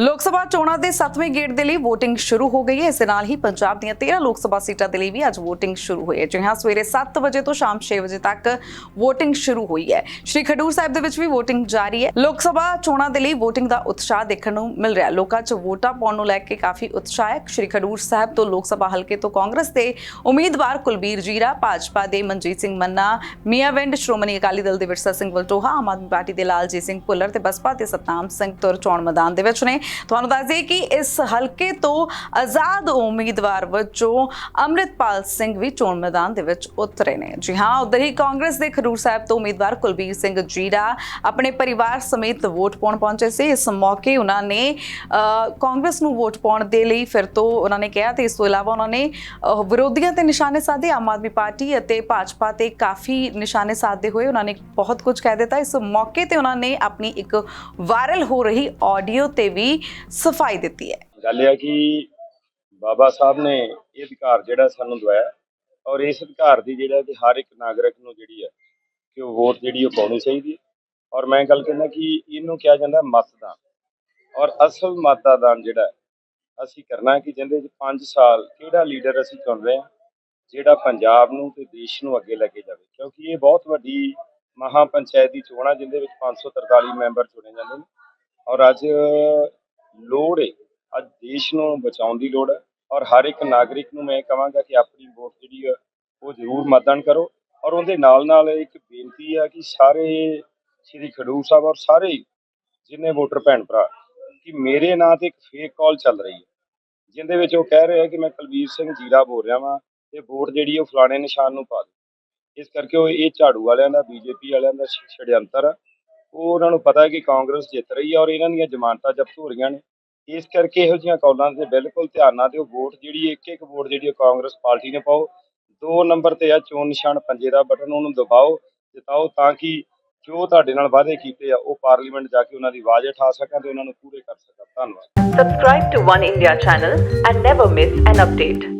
ਲੋਕ ਸਭਾ ਚੋਣਾਂ ਦੇ 7ਵੇਂ ਗੇੜ ਦੇ ਲਈ VOTING ਸ਼ੁਰੂ ਹੋ ਗਈ ਹੈ। ਇਸ ਦੇ ਨਾਲ ਹੀ ਪੰਜਾਬ ਦੀਆਂ 13 ਲੋਕ ਸਭਾ ਸੀਟਾਂ ਦੇ ਲਈ ਵੀ ਅੱਜ VOTING ਸ਼ੁਰੂ ਹੋਈ ਹੈ। ਜੀ ਸਵੇਰੇ 7 ਵਜੇ ਤੋਂ ਸ਼ਾਮ 6 ਵਜੇ ਤੱਕ VOTING ਸ਼ੁਰੂ ਹੋਈ ਹੈ। ਸ਼੍ਰੀ ਖਡੂਰ ਸਾਹਿਬ ਦੇ ਵਿੱਚ ਵੀ VOTING ਜਾਰੀ ਹੈ। ਲੋਕ ਸਭਾ ਚੋਣਾਂ ਦੇ ਲਈ VOTING ਦਾ ਉਤਸ਼ਾਹ ਦੇਖਣ ਨੂੰ ਮਿਲ ਰਿਹਾ ਲੋਕਾਂ 'ਚ ਵੋਟਾਂ ਪਾਉਣ ਨੂੰ ਲੈ ਕੇ ਕਾਫੀ ਉਤਸ਼ਾਹ ਹੈ ਸ਼੍ਰੀ ਖਡੂਰ ਸਾਹਿਬ ਤੋਂ ਲੋਕ ਸਭਾ ਹਲਕੇ ਤੋਂ ਕਾਂਗਰਸ ਦੇ ਉਮੀਦਵਾਰ ਕੁਲਬੀਰ ਜੀਰਾ, ਭਾਜਪਾ ਦੇ ਮਨਜੀਤ ਸਿੰਘ ਮੰਨਾ ਮੀਆਂਵਿੰਡ ਸ਼੍ਰੋਮਣੀ ਅਕਾਲੀ ਦਲ ਦੇ ਵਿਰਸਾ ਸਿੰਘ ਵਲਟੋਹਾ, ਆਮ ਆਦਮੀ ਪਾਰਟੀ ਦੇ ਲਾਲਜੀਤ ਸਿੰਘ ਭੁੱਲਰ ਤੇ ਬਸਪਾ ਦੇ ਸਤਨਾਮ ਸਿੰਘ ਤੁਰ ਚੋਣ ਮੈਦਾਨ ਦੇ ਵਿੱਚ ਨੇ। ਤੁਹਾਨੂੰ ਦੱਸ ਦਈਏ ਕਿ ਇਸ ਹਲਕੇ ਤੋਂ ਆਜ਼ਾਦ ਉਮੀਦਵਾਰ ਵਜੋਂ ਅੰਮ੍ਰਿਤਪਾਲ ਸਿੰਘ ਵੀ ਚੋਣ ਮੈਦਾਨ ਦੇ ਵਿੱਚ ਉਤਰੇ ਨੇ। ਜੀ ਹਾਂ ਉਧਰ ਹੀ ਕਾਂਗਰਸ ਦੇ ਖਡੂਰ ਸਾਹਿਬ ਤੋਂ ਉਮੀਦਵਾਰ ਕੁਲਬੀਰ ਸਿੰਘ ਜੀਰਾ ਆਪਣੇ ਪਰਿਵਾਰ ਸਮੇਤ ਵੋਟ ਪਾਉਣ ਪਹੁੰਚੇ ਸੀ। ਇਸ ਮੌਕੇ ਉਹਨਾਂ ਨੇ ਕਾਂਗਰਸ ਨੂੰ ਵੋਟ ਪਾਉਣ ਦੇ ਲਈ ਫਿਰ ਤੋਂ ਉਹਨਾਂ ਨੇ ਕਿਹਾ ਤੇ ਇਸ ਤੋਂ ਇਲਾਵਾ ਉਹਨਾਂ ਨੇ ਅ, ਵਿਰੋਧੀਆਂ ਤੇ ਨਿਸ਼ਾਨੇ ਸਾਧੇ ਆਮ ਆਦਮੀ ਪਾਰਟੀ ਅਤੇ ਭਾਜਪਾ ਤੇ ਕਾਫੀ ਨਿਸ਼ਾਨੇ ਸਾਧਦੇ ਹੋਏ ਉਹਨਾਂ ਨੇ ਬਹੁਤ ਕੁਝ ਕਹਿ ਦਿੱਤਾ। ਇਸ ਮੌਕੇ ਤੇ ਉਹਨਾਂ ਨੇ ਆਪਣੀ ਇੱਕ ਵਾਇਰਲ ਹੋ ਰਹੀ ਆਡੀਓ ਤੇ ਵੀ ਸਫ਼ਾਈ ਦਿੱਤੀ ਹੈ। ਗੱਲ ਇਹ ਹੈ ਕਿ ਬਾਬਾ ਸਾਹਿਬ ਨੇ ਇਹ ਅਧਿਕਾਰ ਜਿਹੜਾ ਸਾਨੂੰ ਦਵਾਇਆ ਔਰ ਇਸ ਅਧਿਕਾਰ ਦੀ ਜਿਹੜਾ ਕਿ ਹਰ ਇੱਕ ਨਾਗਰਿਕ ਨੂੰ ਜਿਹੜੀ ਹੈ ਕਿ ਉਹ ਵੋਟ ਜਿਹੜੀ ਉਹ ਪਾਉਣੀ ਚਾਹੀਦੀ ਹੈ। ਔਰ ਮੈਂ ਗੱਲ ਕਹਿੰਦਾ ਕਿ ਇਹਨੂੰ ਕਿਹਾ ਜਾਂਦਾ ਮਤਦਾਨ। ਔਰ ਅਸਲ ਮਤਦਾਨ ਜਿਹੜਾ ਅਸੀਂ ਕਰਨਾ ਕਿ ਜਿਹਦੇ ਚ 5 ਸਾਲ ਕਿਹੜਾ ਲੀਡਰ ਅਸੀਂ ਚੁਣ ਰਹੇ ਹਾਂ, ਜਿਹੜਾ ਪੰਜਾਬ ਨੂੰ ਤੇ ਦੇਸ਼ ਨੂੰ ਅੱਗੇ ਲੈ ਕੇ ਜਾਵੇ। ਕਿਉਂਕਿ ਇਹ ਬਹੁਤ ਵੱਡੀ ਮਹਾ ਪੰਚਾਇਤ ਦੀ ਚੋਣ ਆ, ਜਿਹਦੇ ਵਿੱਚ 543 ਮੈਂਬਰ ਚੁਣੇ ਜਾਂਦੇ ਨੇ। ਔਰ ਅੱਜ ਲੋੜ ਹੈ ਅੱਜ ਦੇਸ਼ ਨੂੰ ਬਚਾਉਣ ਦੀ ਲੋੜ ਹੈ ਔਰ ਹਰ ਇੱਕ ਨਾਗਰਿਕ ਨੂੰ ਮੈਂ ਕਹਾਂਗਾ ਕਿ ਆਪਣੀ ਵੋਟ ਜਿਹੜੀ ਆ, ਉਹ ਜ਼ਰੂਰ ਮਤਦਾਨ ਕਰੋ ਔਰ ਉਹਦੇ ਨਾਲ ਨਾਲ ਇੱਕ ਬੇਨਤੀ ਆ ਕਿ ਸਾਰੇ ਸ੍ਰੀ ਖਡੂਰ ਸਾਹਿਬ ਔਰ ਸਾਰੇ ਜਿੰਨੇ ਵੋਟਰ ਭੈਣ ਭਰਾ, ਕਿ ਮੇਰੇ ਨਾਂ ਤੇ ਇੱਕ ਫੇਕ ਕਾਲ ਚੱਲ ਰਹੀ ਹੈ। ਜਿੰਦੇ ਵਿੱਚ ਉਹ ਕਹਿ ਰਹੇ ਆ ਕਿ ਮੈਂ ਕੁਲਵੀਰ ਸਿੰਘ ਜੀਰਾ ਬੋਲ ਰਿਹਾ ਵਾਂ ਤੇ ਵੋਟ ਜਿਹੜੀ ਉਹ ਫਲਾਣੇ ਨਿਸ਼ਾਨ ਨੂੰ ਪਾ ਦੇ ਇਸ ਕਰਕੇ ਉਹ ਇਹ ਝਾੜੂ ਵਾਲਿਆਂ ਦਾ, ਬੀਜੇਪੀ ਵਾਲਿਆਂ ਦਾ ਸ਼- ਛੜਯੰਤਰ ਆ। ਉਹ ਉਹਨਾਂ ਨੂੰ ਪਤਾ ਹੈ ਕਿ ਕਾਂਗਰਸ ਜਿੱਤ ਰਹੀ ਹੈ ਔਰ ਇਹਨਾਂ ਦੀਆਂ ਜ਼ਮਾਨਤਾਂ ਜ਼ਬਤ ਹੋ ਰਹੀਆਂ ਨੇ। ਇਸ ਕਰਕੇ ਇਹੋ ਜਿਹੀਆਂ ਕਾਲਾਂ ਤੇ ਬਿਲਕੁਲ ਧਿਆਨ ਨਾ ਦਿਓ। ਵੋਟ ਜਿਹੜੀ ਇੱਕ ਇੱਕ ਵੋਟ ਜਿਹੜੀ ਕਾਂਗਰਸ ਪਾਰਟੀ ਨੇ ਪਾਓ। ਦੋ ਨੰਬਰ ਤੇ ਆ, ਚੋਣ ਨਿਸ਼ਾਨ ਪੰਜੇ ਦਾ ਬਟਨ ਉਹਨੂੰ ਦਬਾਓ, ਜਿਤਾਓ ਤਾਂ ਕਿ ਜੋ ਤੁਹਾਡੇ ਨਾਲ ਵਾਅਦੇ ਕੀਤੇ ਆ, ਉਹ ਪਾਰਲੀਮੈਂਟ ਜਾ ਕੇ ਉਹਨਾਂ ਦੀ ਆਵਾਜ਼ ਉਠਾ ਸਕਣ ਤੇ ਉਹਨਾਂ ਨੂੰ ਪੂਰੇ ਕਰ ਸਕਣ। ਧੰਨਵਾਦ। Subscribe to One India channel and never miss an update.